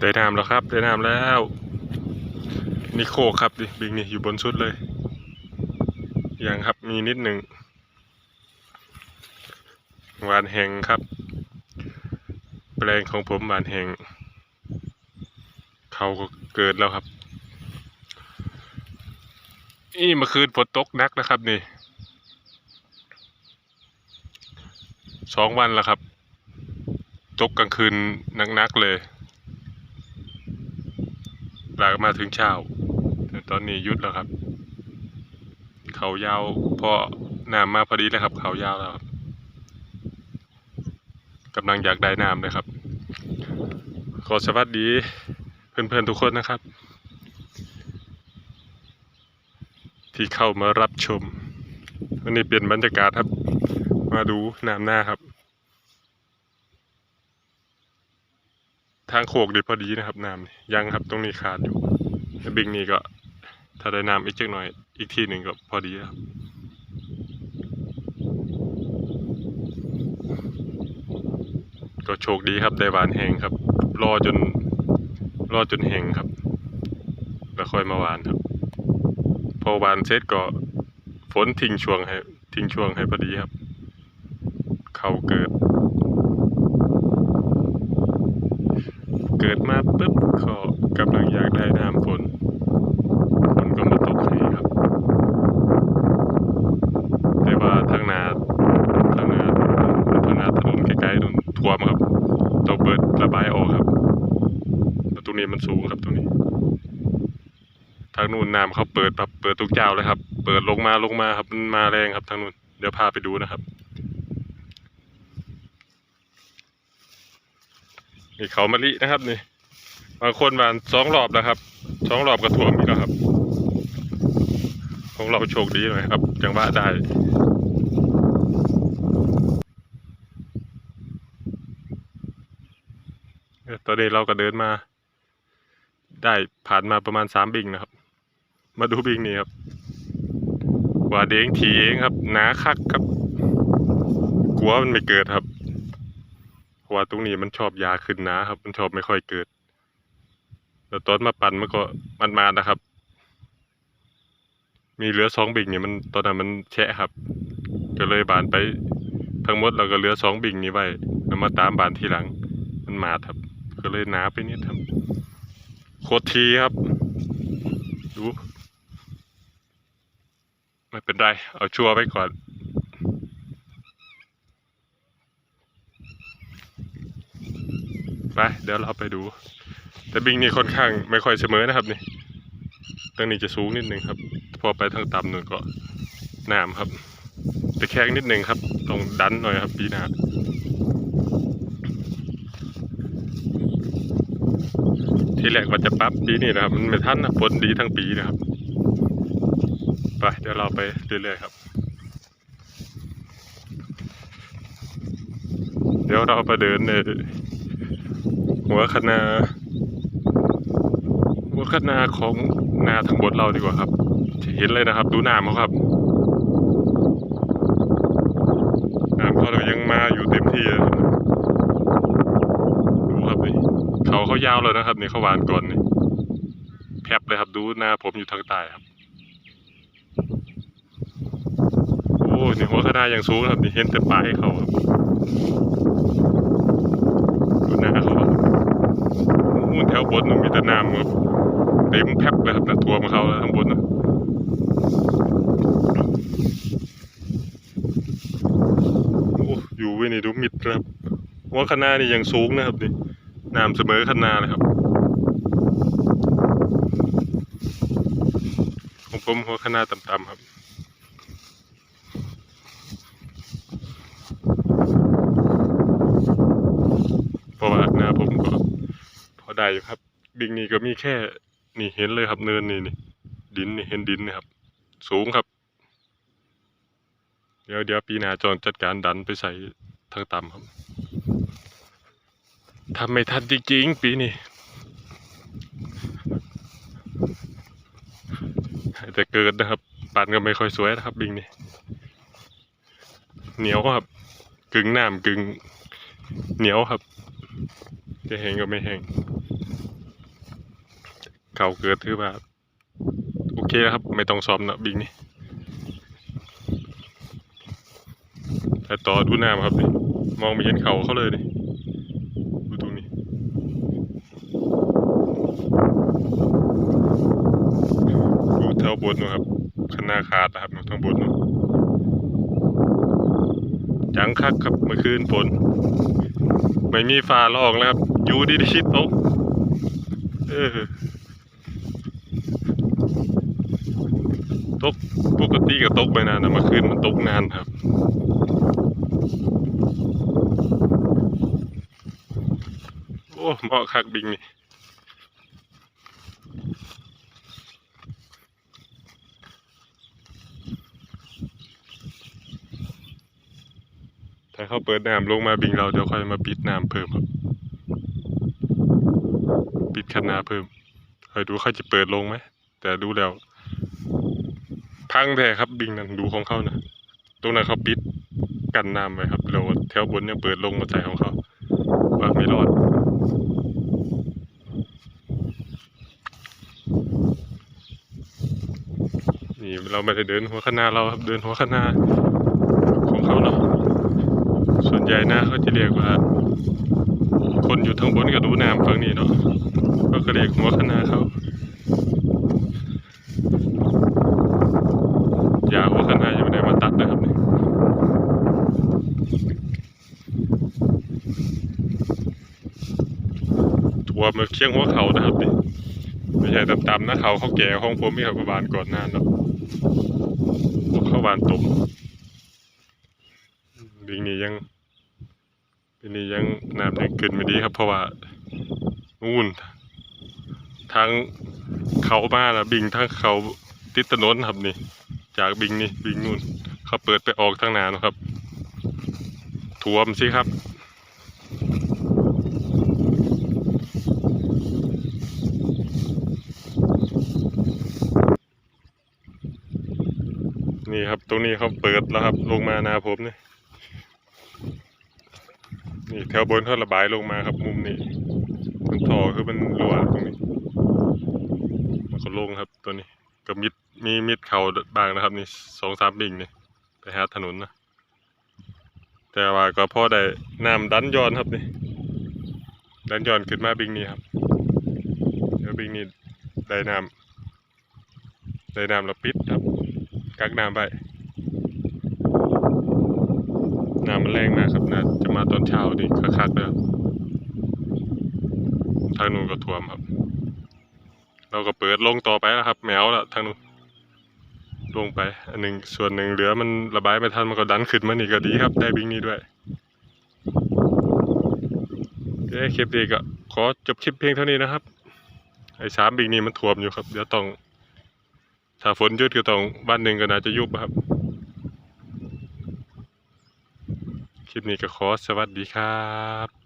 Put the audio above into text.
ได้น้ำแล้วครับ ได้น้ำแล้ว นี่โคกครับดิบิงนี่อยู่บนสุดเลยยังครับมีนิดหนึ่งหวานแหงครับ แปลงของผมหวานแหงเขาก็เกิดแล้วครับนี่เมื่อคืนฝนตกนักนะครับนี่สองวันแล้วครับ ตกกลางคืนนักๆเลย ลากมาถึงเช้าแต่ตอนนี้ยุดแล้วครับ เขายาวพราะน้ำมาพอดีเลยครับ เขายาวแล้วครับกำลังอยากได้น้ำเลยครับ ขอสวัสดีเพื่อนๆทุกคนนะครับ ที่เข้ามารับชม วันนี้เปลี่ยนบรรยากาศครับ มาดูน้ำหน้าครับ ทางโขกดีพอดีนะครับน้ำยังครับตรงนี้ขาดอยู่บิงนี่ก็ถ้าได้น้ำอีกเจักหน่อย อีกทีหนึ่งก็พอดีครับก็โชคดีครับได้หวานแหงครับ รอจนรอจนแหงครับ แล้วค่อยมาหวานครับ พอหวานเสร็จก็ฝนทิ้งช่วงให้ทิ้งช่วงให้พอดีครับ เขาเกิด เกิดมาปุ๊บก็กำลังอยากได้น้ำฝนฝนก็มาตกให้ครับ แต่ว่าทางนาทางนาทางนาถนนใกล้ๆนู่นท่วมครับต้องเปิดระบายออกครับแล้วตรงนี้มันสูงครับตรงนี้ ทางนู้นน้ำเขาเปิดแบบเปิดทุกเจ้าเลยครับ เปิดลงมาลงมาครับมันมาแรงครับทางนู้นเดี๋ยวพาไปดูนะครับ นี่เขามะลินะครับนี่บางคนหวาสองรอบแล้วครับสองรอบก็ถ่วมอีกแล้วครับ ของเราโชคดีหน่อยครับจังหวะได้ตอนนี้เราก็เดินมา ได้ผ่านมาประมาณสามบิงนะครับ มาดูบิงนี่ครับว่าเด้งถีเองครับหนาคักครับ กลัวมันไม่เกิดครับ ราะว่าตรงนี้มันชอบยาขึ้นนาครับ มันชอบไม่ค่อยเกิด แล้วตอนมาปั่นมันก็มันมานะครับ มีเหลือสองบิงนี่มันตอนนั้นมันแฉะครับ ก็เลยบานไปทั้งหมดเราก็เหลือสองบิงนี้ไว้แล้วมาตามบานทีหลัง มันมาครับ ก็เลยหนาไปนิดครับโคตรทีครับ ดู ไม่เป็นไร เอาชัวร์ไว้ก่อน ไปเดี๋ยวเราไปดู แต่บิงนี่ค่อนข้างไม่ค่อยเสมอนะครับนี่ตรงนี้จะสูงนิดนึงครับ พอไปทางต่ำหนึ่งก็น้ำครับแต่แข้งนิดนึงครับต้องดันหน่อยครับปีหน้าทีแรกว่าจะปรับปีนี้นะครับ มันไม่ทันนะฝนดีทั้งปีนะครับไปเดี๋ยวเราไปเรื่อยๆครับ เดี๋ยวเราไปเดินใน หัวคะนาหัวคะนาของนาทางบนเราดีกว่าครับจะเห็นเลยนะครับ ดูน้ำเขาครับน้ำเขาเรายังมาอยู่เต็มที่เลยนะครับดูครับนี่เขาเขายาวเลยนะครับนี่เขาหวานก่อนนี่แพบเลยครับดูหน้าผมอยู่ทางใต้ครับโอ้นี่หัวคะนาอย่างสูงครับนี่เห็นแต่ปลายเขาครับดูห นู่นแถวบนนมีแต่น้ำครับเต็มแพ็บเลยครับนะทัวมเขาแล้วข้างบนนะโอ้อยู่ไว้นี่ดูมิดนะครับหัวคะนานี่ยังสูงนะครับนี่น้ำเสมอคันนาเลยครับของผมหัวคันนาต่ำๆครับเพราะว่าหน้าผมก็ ได้อยู่ครับ บิงนี่ก็มีแค่นี่เห็นเลยครับเนินนี่นี่ดินนี่เห็นดินนะครับ สูงครับ เดี๋ยวเดี๋ยวปีหน้าจอนจัดการดันไปใส่ทางต่ำครับทำไม่ทันจริงๆ ปีนี้แต่เกิดนะครับปั่นก็ไม่ค่อยสวยนะครับ บิงนี่เหนียวครับ กึ่งน้ำกึ่งเหนียวครับ จะแห้งก็ไม่แห้ง เก่าเกิดถือว่าโอเคแล้วครับ ไม่ต้องซ้อมนะบิงนี่แต่ต่อดูน้ำครับนี่มองไม่เห็นเขาเขาเลยนี่ดูตรงนี้อยู่แถวบนนะครับคณะขาดนะครับอยู่ทางบนนู่นจังคักครับเมื่อคืนฝนไม่มีฟ้าลอกแล้วครับอยู่ดีๆตกเออ ตกปกติก็ตกไปนานนะเมื่อคืนมันตกนานครับโอ้เหมาะคักบิงนี่ถ้าเขาเปิดน้ำลงมาบิงเราเดี๋ยวค่อยมาปิดน้ำเพิ่มครับ ปิดคันนาเพิ่ม อยดูเขาจะเปิดลงไหม แต่ดูแล้ว พังแท้ครับบิงนั่นดูของเขานะตรงนั้นเขาปิดกันน้ำไว้ครับแล้วแถวบนยังเปิดลงมาใส่ของเขาว่าไม่รอดนี่เราไม่ได้เดินหัวข้าเราครับเดินหัวข้างหน้าของเขาเนาะส่วนใหญ่นะเขาจะเรียกว่า คนอยู่ทางบนก็ดูน้ำฝั่งนี้เนาะเขาก็เรียกหัวคณะเขายาหัวคณะยังไม่ได้มาตัดนะครับนี่ถั่วมาเคียงหัวเขานะครับนี่ไม่ใช่ตำๆนะเขาเขาแก่ของผมมีเขาประบานก่อนหน้านาะพวกเขาบานตุ่มดิงนี่ยังปีนี้ยังน้ำยังขึ้นไม่ดีครับเพราะว่านู่น ทางเขามาแล้วบิงทางเขาติดถนนครับนี่ จากบิงนี่บิงนู่นเขาเปิดไปออกทางนานะครับท่วมสิครับนี่ครับ ตรงนี้เขาเปิดแล้วครับ ลงมานาผมนี่นี่แถวบนเขาระบายลงมาครับมุมนี้ มันท่อคือมันรั่วตรงนี้มันก็ลงครับตัวนี้ก็มิดมีมิดเขาบางนะครับ นี่สองสามบิ่งนี่ไปหาถนนนะแต่ว่าก็พอได้น้ำดันย้อนครับนี่ดันย้อนขึ้นมาบิ่งนี้ครับเดี๋ยวบิ่งนี้ได้น้ำได้น้ำแล้วปิดครับกักน้ำไปน้ำมันแรงมากครับน่าจะมาตอนเช้าดิคักๆเลยครับ ทางนู้นก็ท่วมครับ เราก็เปิดลงต่อไปแล้วครับ แมวละทางนู้นลงไป อันหนึ่งส่วนหนึ่งเหลือมันระบายไม่ทันมันก็ดันขึ้นมานี่ก็ดีครับ ได้บิงนี้ด้วยโอเคคลิปนี้ก็ขอจบคลิปเพียงเท่านี้นะครับ ไอ้สามบิงนี้มันท่วมอยู่ครับ เดี๋ยวต้อง ถ้าฝนหยุดก็ต้องบ้านหนึ่งก็น่าจะยุบครับ คลิปนี้ก็ขอสวัสดีครับ